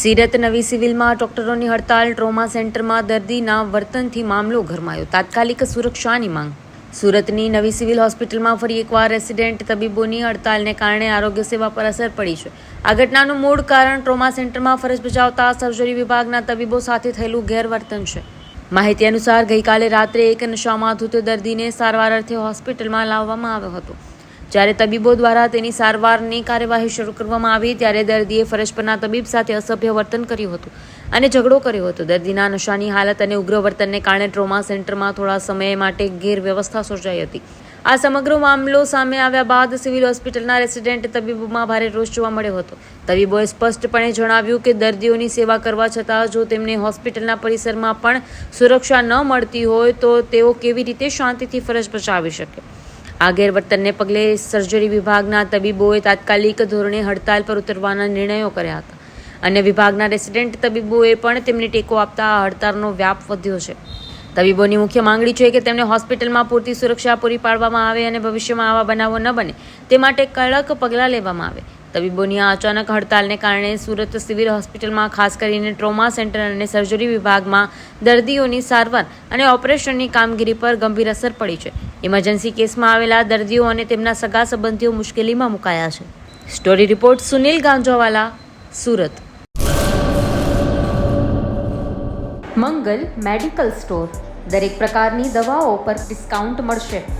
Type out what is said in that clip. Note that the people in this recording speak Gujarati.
સિરત નવી સિવિલમાં ડોક્ટરોની હડતાલ, ટ્રોમા સેન્ટરમાં દર્દીના વર્તનથી મામલો ગરમાયો. તાત્કાલિક સુરક્ષાની માંગ. સુરતની નવી સિવિલ હોસ્પિટલમાં ફરી એકવાર રેસિડેન્ટ તબીબોની હડતાલને કારણે આરોગ્ય સેવા પર અસર પડી છે. આ ઘટનાનું મૂળ કારણ ટ્રોમા સેન્ટરમાં ફરજ બજાવતા સર્જરી વિભાગના તબીબો સાથે થયેલું ગેરવર્તન છે. માહિતી અનુસાર ગઈકાલે રાત્રે એક નશામાં ધૂત દર્દીને સારવાર અર્થે હોસ્પિટલમાં લાવવામાં આવ્યો હતો. જ્યારે તબીબો દ્વારા તેની સારવારની કાર્યવાહી શરૂ કરવામાં આવી, ત્યારે દર્દીએ ફરજ પરના તબીબ સાથે અસભ્ય વર્તન કર્યું હતું અને ઝઘડો કર્યો હતો. દર્દીના નશાની હાલત અને ઉગ્ર વર્તનને કારણે ટ્રોમા સેન્ટરમાં થોડા સમય માટે ગેરવ્યવસ્થા સર્જાઈ હતી. આ સમગ્ર મામલો સામે આવ્યા બાદ સિવિલ હોસ્પિટલના રેસિડેન્ટ તબીબોમાં ભારે રોષ જોવા મળ્યો હતો. તબીબોએ સ્પષ્ટપણે જણાવ્યું કે દર્દીઓની સેવા કરવા છતાં જો તેમને હોસ્પિટલના પરિસરમાં પણ સુરક્ષા ન મળતી હોય તો તેઓ કેવી રીતે શાંતિથી ફરજ બજાવી શકે? આ ગેરવર્તનને પગલે સર્જરી વિભાગના તબીબોએ તાત્કાલિક ધોરણે હડતાલ પર ઉતરવાના નિર્ણયો કર્યા હતા. અને વિભાગના રેસિડેન્ટ તબીબોએ પણ તેમને ટેકો આપતા આ હડતાલનો વ્યાપ વધ્યો છે. તબીબોની મુખ્ય માંગણી છે કે તેમને હોસ્પિટલમાં પૂરતી સુરક્ષા પૂરી પાડવામાં આવે અને ભવિષ્યમાં આવા બનાવો ન બને. તે માટે કડક પગલાં લેવામાં આવે. તબીબોની આ અચાનક હડતાલને કારણે સુરત સિવિલ હોસ્પિટલમાં ખાસ કરીને ટ્રોમા સેન્ટર અને સર્જરી વિભાગમાં દર્દીઓની સારવાર અને ઓપરેશનની કામગીરી પર ગંભીર અસર પડી છે. ઇમરજન્સી કેસમાં આવેલા દર્દીઓ અને તેમના સગા સંબંધીઓ મુશ્કેલીમાં મુકાયા છે. Story report Sunil Ganjowala, Surat. Mangal medical store. દરેક પ્રકારની દવાઓ પર ડિસ્કાઉન્ટ મળશે.